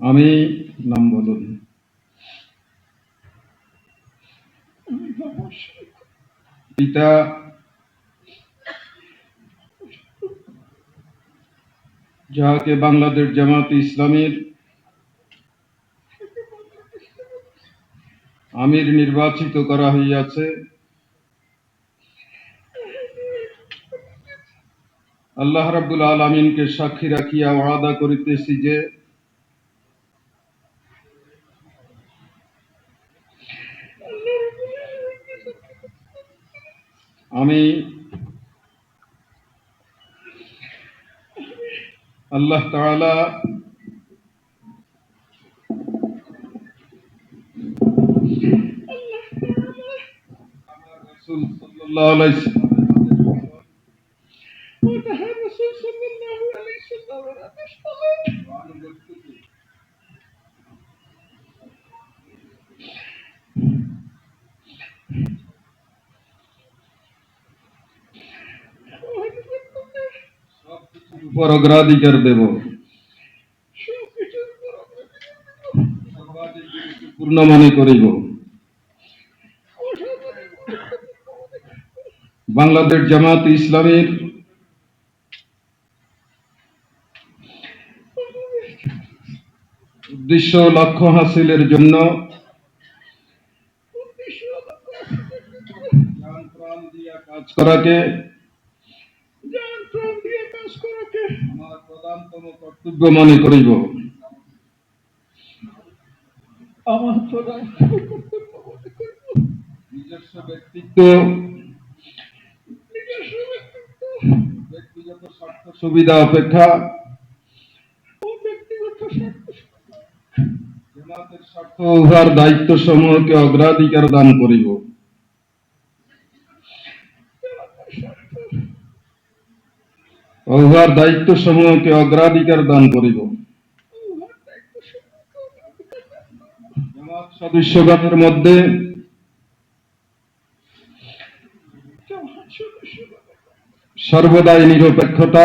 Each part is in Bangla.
আমি নাম বলুন। পিতা যাহাকে বাংলাদেশ জামাত ইসলামীর আমির নির্বাচিত করা হইয়াছে আল্লাহ রাব্বুল আলমিনকে সাক্ষী রাখিয়া ওয়াদা করিতেছি যে আমি আল্লাহ আমার রাসূল সাল্লাল্লাহু উপর অগ্রাধিকার দেব সবকিছুর উপর আমরা পূর্ণ মনে করিব বাংলাদেশ জামাত ইসলামীর উদ্দেশ্য লক্ষ্য হাসিলের জন্য জান কাজ করাকে আমার প্রধানতম কর্তব্য মনে করিব। আমার নিজস্ব ব্যক্তিত্ব। ব্যক্তিগত স্বার্থ সুবিধা অপেক্ষা। জামাতের উহার দায়িত্ব সমূহকে অগ্রাধিকার দান করিব। উহার দায়িত্ব সমূহকে অগ্রাধিকার দান করিব। জামাত সদস্যগণের মধ্যে সর্বদাই নিরপেক্ষতা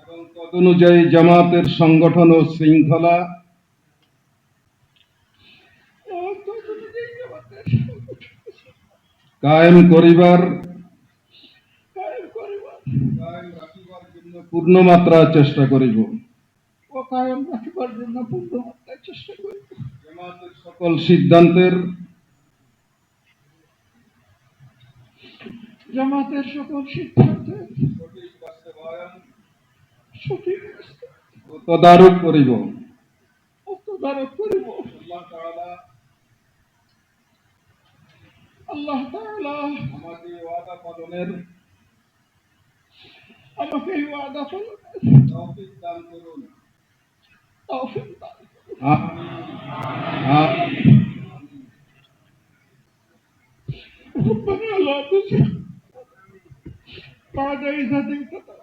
এবং তদনুযায়ী জামাতের সংগঠন ও শৃঙ্খলা কায়েম করিবার জন্য পূর্ণমাত্রা চেষ্টা করিব। ও কায়েম রাখিবার জন্য পূর্ণ মাত্রায় চেষ্টা করিব। জামাতের সকল সিদ্ধান্তের জামাতের সকল সিদ্ধান্তের সঠিক বাস্তবায়ন সঠিক ও তদারক করিব ও তদারক করিব আল্লাহ তাআলা আল্লাহ তাআলা আমাকে ওয়াদা পালনের আমাকে এই ওয়াদা পালনের তৌফিক দান করুন তৌফিক দান করুন। আমিন আমিন ربنا لا تزغ بعد إذ هديتنا